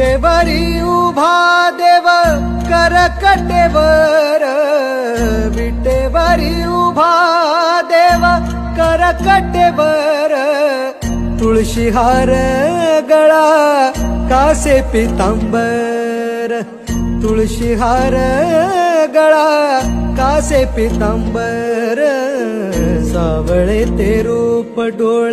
देवरी उभा देव करकटेवर. विटेवरी उभा देव करकटेवर. तुळशीहार गळा कासे पितांबर. तुळशीहार गळा कासे पितांबर. सावळे ते रूप डोळ.